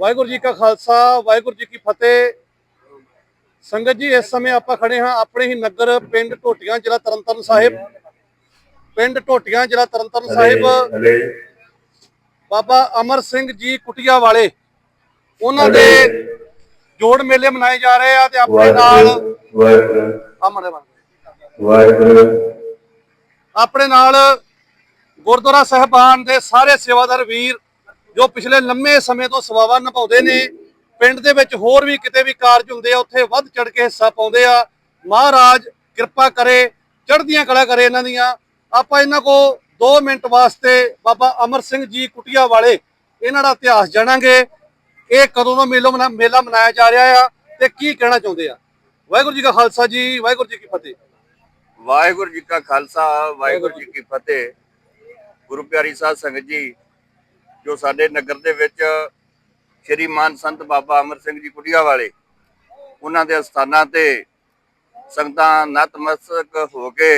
ਵਾਹਿਗੁਰੂ ਜੀ ਕਾ ਖਾਲਸਾ ਵਾਹਿਗੁਰੂ ਜੀ ਕੀ ਫਤਿਹ। ਸੰਗਤ ਜੀ ਇਸ ਸਮੇਂ ਆਪਾਂ ਖੜੇ ਹਾਂ ਆਪਣੇ ਹੀ ਨਗਰ ਪਿੰਡ ਟੋਟੀਆਂ ਜ਼ਿਲ੍ਹਾ ਤਰਨਤਾਰਨ ਸਾਹਿਬ। ਪਿੰਡ ਟੋਟੀਆਂ ਜ਼ਿਲ੍ਹਾ ਤਰਨਤਾਰਨ ਸਾਹਿਬ। ਬਾਬਾ ਅਮਰ ਸਿੰਘ ਜੀ ਕੁਟੀਆ ਵਾਲੇ ਉਹਨਾਂ ਦੇ ਜੋੜ ਮੇਲੇ ਮਨਾਏ ਜਾ ਰਹੇ ਆ ਤੇ ਆਪਣੇ ਨਾਲ ਆਪਣੇ ਨਾਲ ਗੁਰਦੁਆਰਾ ਸਾਹਿਬਾਨ ਦੇ ਸਾਰੇ ਸੇਵਾਦਾਰ ਵੀਰ ਜੋ ਪਿਛਲੇ ਲੰਮੇ ਸਮੇਂ ਤੋਂ ਸੇਵਾਵਾਂ ਨਿਭਾਉਂਦੇ ਨੇ ਪਿੰਡ ਦੇ ਵਿੱਚ ਹੋਰ ਵੀ ਕਿਤੇ ਵੀ ਕਾਰਜ ਹੁੰਦੇ ਆ ਉੱਥੇ ਵੱਧ ਚੜ ਕੇ ਹਿੱਸਾ ਪਾਉਂਦੇ ਆ। ਮਹਾਰਾਜ ਕਿਰਪਾ ਕਰੇ ਚੜ੍ਹਦੀਆਂ ਕਲਾ ਕਰੇ ਇਹਨਾਂ ਦੀਆਂ। ਆਪਾਂ ਇਹਨਾਂ ਕੋ 2 ਮਿੰਟ ਵਾਸਤੇ ਬਾਬਾ ਅਮਰ ਸਿੰਘ ਜੀ ਕੁਟੀਆ ਵਾਲੇ ਇਹਨਾਂ ਦਾ ਇਤਿਹਾਸ ਜਾਣਾਂਗੇ। ਇਹ ਕਦੋਂ ਦਾ ਮੇਲਾ ਮੇਲਾ ਮਨਾਇਆ ਜਾ ਰਿਹਾ ਆ ਤੇ ਕੀ ਕਹਿਣਾ ਚਾਹੁੰਦੇ ਆ? ਵਾਹਿਗੁਰੂ ਜੀ ਕਾ ਖਾਲਸਾ ਜੀ ਵਾਹਿਗੁਰੂ ਜੀ ਕੀ ਫਤਿਹ। ਵਾਹਿਗੁਰੂ ਜੀ ਕਾ ਖਾਲਸਾ ਵਾਹਿਗੁਰੂ ਜੀ ਕੀ ਫਤਿਹ। ਗੁਰੂ ਪਿਆਰੀ ਸਾਧ ਸੰਗਤ ਜੀ ਜੋ ਸਾਡੇ ਨਗਰ ਦੇ ਵਿੱਚ ਸ਼੍ਰੀ ਮਾਨ ਸੰਤ ਬਾਬਾ ਅਮਰ ਸਿੰਘ ਜੀ ਕੁਟੀਆ ਵਾਲੇ, ਉਹਨਾਂ ਦੇ ਅਸਥਾਨਾਂ ਤੇ ਸੰਗਤਾਂ ਨਤਮਸਤਕ ਹੋ ਕੇ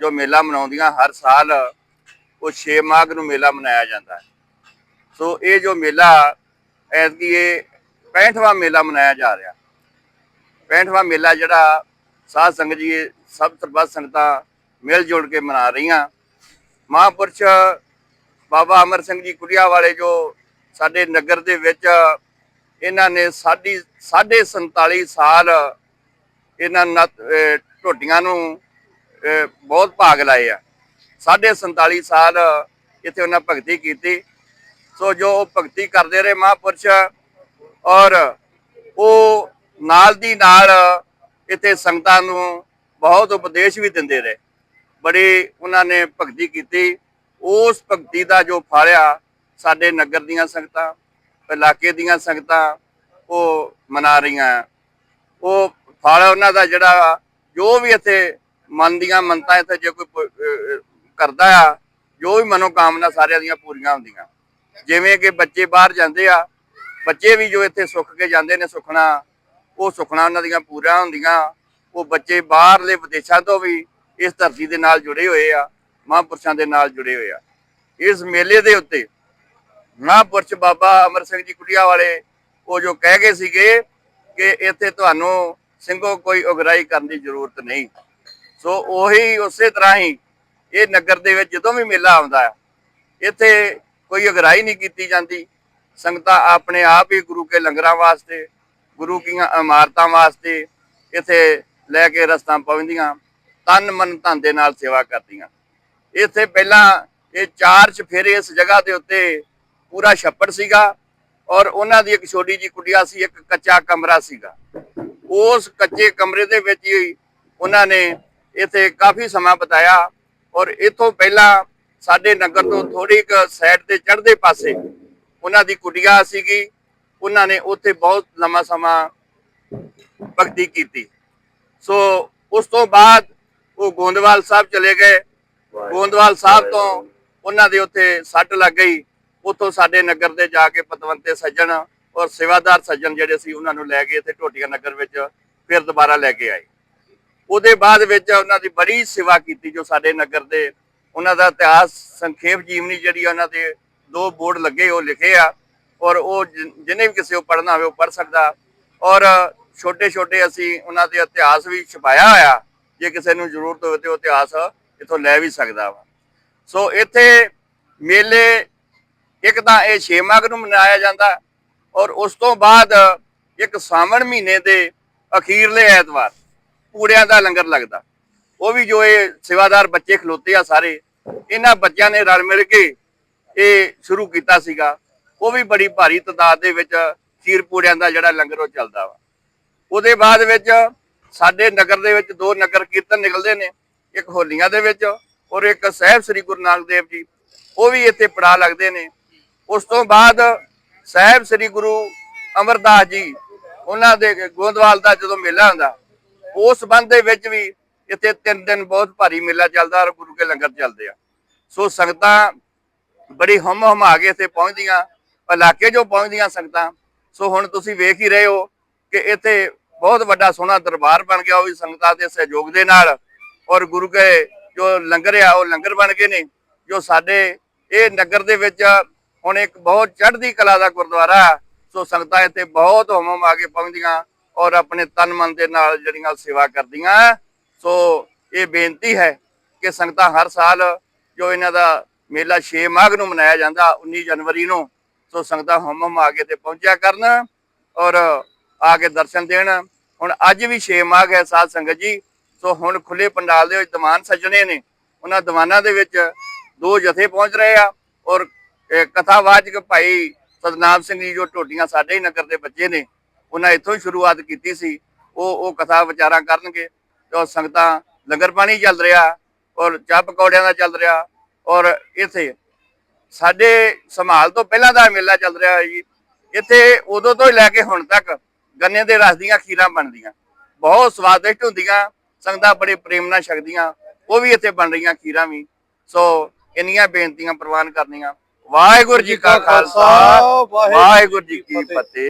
ਜੋ ਮੇਲਾ ਮਨਾਉਂਦੀਆਂ ਹਰ ਸਾਲ, ਉਹ 6 ਮਾਘ ਨੂੰ ਮੇਲਾ ਮਨਾਇਆ ਜਾਂਦਾ ਹੈ। ਸੋ ਇਹ ਜੋ ਮੇਲਾ, ਐਤਕੀ ਇਹ 65ਵਾਂ ਮੇਲਾ ਮਨਾਇਆ ਜਾ ਰਿਹਾ। 65ਵਾਂ ਮੇਲਾ ਜਿਹੜਾ ਸਾਧ ਸੰਗਤ ਜੀ, ਸਭ ਸਰਬੱਤ ਸੰਗਤਾਂ ਮਿਲ ਜੁਲ ਕੇ ਮਨਾ ਰਹੀਆਂ। ਮਹਾਂਪੁਰਸ਼ ਬਾਬਾ ਅਮਰ ਸਿੰਘ ਜੀ ਕੁੜੀਆ ਵਾਲੇ ਜੋ ਸਾਡੇ ਨਗਰ ਦੇ ਵਿੱਚ ਇਹਨਾਂ ਨੇ ਸਾਡੀ 47 ਸਾਲ ਇਹਨਾਂ ਨਤ- ਅਹ ਨੂੰ ਬਹੁਤ ਭਾਗ ਲਾਏ ਆ। 47 ਸਾਲ ਇੱਥੇ ਉਹਨਾਂ ਭਗਤੀ ਕੀਤੀ। ਸੋ ਜੋ ਉਹ ਭਗਤੀ ਕਰਦੇ ਰਹੇ ਮਹਾਂਪੁਰਸ਼ ਔਰ ਉਹ ਨਾਲ ਦੀ ਨਾਲ ਇੱਥੇ ਸੰਗਤਾਂ ਨੂੰ ਬਹੁਤ ਉਪਦੇਸ਼ ਵੀ ਦਿੰਦੇ ਰਹੇ। ਬੜੀ ਉਹਨਾਂ ਨੇ ਭਗਤੀ ਕੀਤੀ। ਉਸ ਭਗਤੀ ਦਾ ਜੋ ਫਾਲਿਆ ਸਾਡੇ ਨਗਰ ਦੀਆਂ ਸੰਗਤਾਂ, ਇਲਾਕੇ ਦੀਆਂ ਸੰਗਤਾਂ, ਉਹ ਮਨਾ ਰਹੀਆਂ ਉਹ ਫਲ ਉਹਨਾਂ ਦਾ ਜਿਹੜਾ ਜੋ ਵੀ ਇੱਥੇ ਮਨ ਦੀਆਂ ਮੰਤਾਂ ਇੱਥੇ ਜੇ ਕੋਈ ਕਰਦਾ ਆ, ਜੋ ਵੀ ਮਨੋਕਾਮਨਾ ਸਾਰਿਆਂ ਦੀਆਂ ਪੂਰੀਆਂ ਹੁੰਦੀਆਂ। ਜਿਵੇਂ ਕਿ ਬੱਚੇ ਬਾਹਰ ਜਾਂਦੇ ਆ, ਬੱਚੇ ਵੀ ਜੋ ਇੱਥੇ ਸੁੱਖ ਕੇ ਜਾਂਦੇ ਨੇ ਸੁਖਣਾ, ਉਹ ਸੁਖਣਾ ਉਹਨਾਂ ਦੀਆਂ ਪੂਰੀਆਂ ਹੁੰਦੀਆਂ। ਉਹ ਬੱਚੇ ਬਾਹਰਲੇ ਵਿਦੇਸ਼ਾਂ ਤੋਂ ਵੀ ਇਸ ਧਰਤੀ ਦੇ ਨਾਲ ਜੁੜੇ ਹੋਏ ਆ। ਮਹਾਂਪੁਰਸ਼ਾਂ ਦੇ ਨਾਲ ਜੁੜੇ ਹੋਏ ਆ। ਇਸ ਮੇਲੇ ਦੇ ਉੱਤੇ ਮਹਾਂਪੁਰਸ਼ ਬਾਬਾ ਅਮਰ ਸਿੰਘ ਜੀ ਕੁਟੀਆ ਵਾਲੇ ਉਹ ਜੋ ਕਹਿ ਗਏ ਸੀਗੇ ਕਿ ਇੱਥੇ ਤੁਹਾਨੂੰ ਸਿੰਘੋ ਕੋਈ ਉਗਰਾਈ ਕਰਨ ਦੀ ਜ਼ਰੂਰਤ ਨਹੀਂ। ਸੋ ਉਹੀ ਉਸੇ ਤਰ੍ਹਾਂ ਹੀ ਇਹ ਨਗਰ ਦੇ ਵਿੱਚ ਜਦੋਂ ਵੀ ਮੇਲਾ ਆਉਂਦਾ ਹੈ ਇੱਥੇ ਕੋਈ ਅਗਰਾਈ ਨਹੀਂ ਕੀਤੀ ਜਾਂਦੀ। ਸੰਗਤਾਂ ਆਪਣੇ ਆਪ ਹੀ ਗੁਰੂ ਕੇ ਲੰਗਰਾਂ ਵਾਸਤੇ, ਗੁਰੂ ਕੀਆਂ ਇਮਾਰਤਾਂ ਵਾਸਤੇ ਇੱਥੇ ਲੈ ਕੇ ਰਸਤਾ ਪਹੁੰਚਦੀਆਂ, ਤਨ ਮਨ ਧਨ ਦੇ ਨਾਲ ਸੇਵਾ ਕਰਦੀਆਂ। ਇੱਥੇ ਪਹਿਲਾਂ ਇਹ ਚਾਰ ਚਫੇਰੇ ਇਸ ਜਗ੍ਹਾ ਦੇ ਉੱਤੇ ਪੂਰਾ ਛੱਪੜ ਸੀਗਾ ਔਰ ਉਹਨਾਂ ਦੀ ਇੱਕ ਛੋਟੀ ਜੀ ਕੁਟੀਆ ਸੀ, ਇੱਕ ਕੱਚਾ ਕਮਰਾ ਸੀਗਾ। ਉਸ ਕੱਚੇ ਕਮਰੇ ਦੇ ਵਿੱਚ ਹੀ ਉਹਨਾਂ ਨੇ ਇੱਥੇ ਕਾਫੀ ਸਮਾਂ ਬਿਤਾਇਆ ਔਰ ਇਥੋਂ ਪਹਿਲਾਂ ਸਾਡੇ ਨਗਰ ਤੋਂ ਥੋੜੀ ਇੱਕ ਸਾਈਡ ਤੇ ਚੜ੍ਹਦੇ ਪਾਸੇ ਉਹਨਾਂ ਦੀ ਕੁਟੀਆ ਸੀਗੀ। ਉਹਨਾਂ ਨੇ ਉੱਥੇ ਬਹੁਤ ਲੰਮਾ ਸਮਾਂ ਭਗਤੀ ਕੀਤੀ। ਸੋ ਉਸ ਤੋਂ ਬਾਅਦ ਉਹ ਗੋਂਦਵਾਲ ਸਾਹਿਬ ਚਲੇ ਗਏ। ਗੋਂਦਵਾਲ ਸਾਹਿਬ ਤੋਂ ਉਹਨਾਂ ਦੇ ਉੱਥੇ ਸੱਟ ਲੱਗ ਗਈ। ਉੱਥੋਂ ਸਾਡੇ ਨਗਰ ਦੇ ਜਾ ਕੇ ਪਤਵੰਤੇ ਸੱਜਣ ਔਰ ਸੇਵਾਦਾਰ ਸੱਜਣ ਜਿਹੜੇ ਸੀ ਉਹਨਾਂ ਨੂੰ ਲੈ ਕੇ ਇੱਥੇ ਢੋਟੀਆਂ ਨਗਰ ਵਿੱਚ ਫਿਰ ਦੁਬਾਰਾ ਲੈ ਕੇ ਆਏ। ਉਹਦੇ ਬਾਅਦ ਵਿੱਚ ਉਹਨਾਂ ਦੀ ਬੜੀ ਸੇਵਾ ਕੀਤੀ ਜੋ ਸਾਡੇ ਨਗਰ ਦੇ ਉਹਨਾਂ ਦਾ ਇਤਿਹਾਸ ਸੰਖੇਪ ਜੀਵਨੀ ਜਿਹੜੀ ਉਹਨਾਂ ਦੇ ਦੋ ਬੋਰਡ ਲੱਗੇ ਉਹ ਲਿਖੇ ਆ ਔਰ ਉਹ ਜਿਹਨੇ ਵੀ ਕਿਸੇ ਨੂੰ ਪੜ੍ਹਨਾ ਹੋਵੇ ਉਹ ਪੜ੍ਹ ਸਕਦਾ। ਔਰ ਛੋਟੇ ਛੋਟੇ ਅਸੀਂ ਉਹਨਾਂ ਦੇ ਇਤਿਹਾਸ ਵੀ ਛਪਾਇਆ ਹੋਇਆ। ਜੇ ਕਿਸੇ ਨੂੰ ਜ਼ਰੂਰਤ ਹੋਵੇ ਤੇ ਉਹ ਇਤਿਹਾਸ ਇਥੋਂ ਲੈ ਵੀ ਸਕਦਾ ਵਾ। ਸੋ ਇੱਥੇ ਮੇਲੇ, ਇੱਕ ਤਾਂ ਇਹ 6 ਮਾਘ ਨੂੰ ਮਨਾਇਆ ਜਾਂਦਾ ਔਰ ਉਸ ਤੋਂ ਬਾਅਦ ਇੱਕ ਸਾਵਣ ਮਹੀਨੇ ਦੇ ਅਖੀਰਲੇ ਐਤਵਾਰ ਪੂੜਿਆਂ ਦਾ ਲੰਗਰ ਲੱਗਦਾ। ਉਹ ਵੀ ਜੋ ਇਹ ਸੇਵਾਦਾਰ ਬੱਚੇ ਖਲੋਤੇ ਆ ਸਾਰੇ, ਇਹਨਾਂ ਬੱਚਿਆਂ ਨੇ ਰਲ ਮਿਲ ਕੇ ਇਹ ਸ਼ੁਰੂ ਕੀਤਾ ਸੀਗਾ। ਉਹ ਵੀ ਬੜੀ ਭਾਰੀ ਤਦਾਦ ਦੇ ਵਿੱਚ ਖੀਰ ਪੂੜਿਆਂ ਦਾ ਜਿਹੜਾ ਲੰਗਰ ਉਹ ਚੱਲਦਾ ਵਾ। ਉਹਦੇ ਬਾਅਦ ਵਿੱਚ ਸਾਡੇ ਨਗਰ ਦੇ ਵਿੱਚ ਦੋ ਨਗਰ ਕੀਰਤਨ ਨਿਕਲਦੇ ਨੇ। ਇੱਕ ਹੋਲੀਆਂ ਦੇ ਵਿੱਚ ਔਰ ਇੱਕ ਸਾਹਿਬ ਸ੍ਰੀ ਗੁਰੂ ਨਾਨਕ ਦੇਵ ਜੀ, ਉਹ ਵੀ ਇੱਥੇ ਪੜਾ ਲੱਗਦੇ ਨੇ। ਉਸ ਤੋਂ ਬਾਅਦ ਸਾਹਿਬ ਸ੍ਰੀ ਗੁਰੂ ਅਮਰਦਾਸ ਜੀ, ਉਹਨਾਂ ਦੇ ਗੋਂਦਵਾਲ ਦਾ ਜਦੋਂ ਮੇਲਾ ਹੁੰਦਾ, ਉਸ ਸੰਬੰਧ ਦੇ ਵਿੱਚ ਵੀ ਇੱਥੇ ਤਿੰਨ ਦਿਨ ਬਹੁਤ ਭਾਰੀ ਮੇਲਾ ਚੱਲਦਾ ਔਰ ਗੁਰੂ ਕੇ ਲੰਗਰ ਚੱਲਦੇ ਆ। ਸੋ ਸੰਗਤਾਂ ਬੜੀ ਹਮ ਹਮਾ ਕੇ ਇੱਥੇ ਪਹੁੰਚਦੀਆਂ, ਇਲਾਕੇ ਜੋ ਪਹੁੰਚਦੀਆਂ ਸੰਗਤਾਂ। ਸੋ ਹੁਣ ਤੁਸੀਂ ਵੇਖ ਹੀ ਰਹੇ ਹੋ ਕਿ ਇੱਥੇ ਬਹੁਤ ਵੱਡਾ ਸੋਹਣਾ ਦਰਬਾਰ ਬਣ ਗਿਆ, ਉਹ ਵੀ ਸੰਗਤਾਂ ਦੇ ਸਹਿਯੋਗ ਦੇ ਨਾਲ। ਔਰ ਗੁਰੂ ਕੇ ਜੋ ਲੰਗਰ ਆ, ਉਹ ਲੰਗਰ ਬਣ ਗਏ ਨੇ, ਜੋ ਸਾਡੇ ਇਹ ਨਗਰ ਦੇ ਵਿੱਚ ਹੁਣ ਇੱਕ ਬਹੁਤ ਚੜ੍ਹਦੀ ਕਲਾ ਦਾ ਗੁਰਦੁਆਰਾ ਆ। ਸੋ ਸੰਗਤਾਂ ਇੱਥੇ ਬਹੁਤ ਹਮਮ ਆ ਕੇ ਪਹੁੰਚਦੀਆਂ ਔਰ ਆਪਣੇ ਤਨ ਮਨ ਦੇ ਨਾਲ ਜਿਹੜੀਆਂ ਸੇਵਾ ਕਰਦੀਆਂ ਸੋ ਇਹ ਬੇਨਤੀ ਹੈ ਕਿ ਸੰਗਤਾਂ ਹਰ ਸਾਲ ਜੋ ਇਹਨਾਂ ਦਾ ਮੇਲਾ 6 ਮਾਘ ਨੂੰ ਮਨਾਇਆ ਜਾਂਦਾ 19 ਜਨਵਰੀ ਨੂੰ, ਸੋ ਸੰਗਤਾਂ ਹਮਮ ਆ ਕੇ ਤੇ ਪਹੁੰਚਿਆ ਕਰਨ ਔਰ ਆ ਕੇ ਦਰਸ਼ਨ ਦੇਣ ਹੁਣ ਅੱਜ ਵੀ 6 ਮਾਘ ਹੈ ਸਾਧ ਸੰਗਤ ਜੀ ਸੋ ਹੁਣ ਖੁੱਲੇ ਪੰਡਾਲ ਦੇ ਵਿੱਚ ਦੀਵਾਨ ਸੱਜਣੇ ਨੇ। ਉਹਨਾਂ ਦੀਵਾਨਾਂ ਦੇ ਵਿੱਚ ਦੋ ਜਥੇ ਪਹੁੰਚ ਰਹੇ ਆ ਔਰ ਕਥਾਵਾਚਕ ਭਾਈ ਸਤਨਾਮ ਸਿੰਘ ਜੀ ਜੋ ਟੋਟੀਆਂ ਸਾਡੇ ਹੀ ਨਗਰ ਦੇ ਬੱਚੇ ਨੇ, ਉਹਨਾਂ ਇੱਥੋਂ ਹੀ ਸ਼ੁਰੂਆਤ ਕੀਤੀ ਸੀ। ਉਹ ਉਹ ਕਥਾ ਵਿਚਾਰਾਂ ਕਰਨਗੇ ਤੇ ਉਹ ਸੰਗਤਾਂ ਲੰਗਰ ਪਾਣੀ ਚੱਲ ਰਿਹਾ ਔਰ ਚਾਹ ਪਕੌੜਿਆਂ ਦਾ ਚੱਲ ਰਿਹਾ ਔਰ ਇੱਥੇ ਸਾਡੇ ਸੰਭਾਲ ਤੋਂ ਪਹਿਲਾਂ ਦਾ ਮੇਲਾ ਚੱਲ ਰਿਹਾ ਹੈ ਜੀ। ਇੱਥੇ ਉਦੋਂ ਤੋਂ ਹੀ ਲੈ ਕੇ ਹੁਣ ਤੱਕ ਗੰਨੇ ਦੇ ਰਸ ਦੀਆਂ ਖੀਰਾਂ ਬਣਦੀਆਂ। ਬਹੁਤ ਸਵਾਦਿਸ਼ਟ ਹੁੰਦੀਆਂ। ਸੰਗਤਾਂ ਬੜੇ ਪ੍ਰੇਮ ਨਾਲ ਛਕਦੀਆਂ ਉਹ ਵੀ ਇੱਥੇ ਬਣ ਰਹੀਆਂ ਖੀਰਾਂ ਵੀ। ਸੋ ਇੰਨੀਆਂ ਬੇਨਤੀਆਂ ਪ੍ਰਵਾਨ ਕਰਨੀਆਂ। ਵਾਹਿਗੁਰੂ ਜੀ ਕਾ ਖਾਲਸਾ ਵਾਹਿਗੁਰੂ ਜੀ ਕੀ ਫਤਿਹ।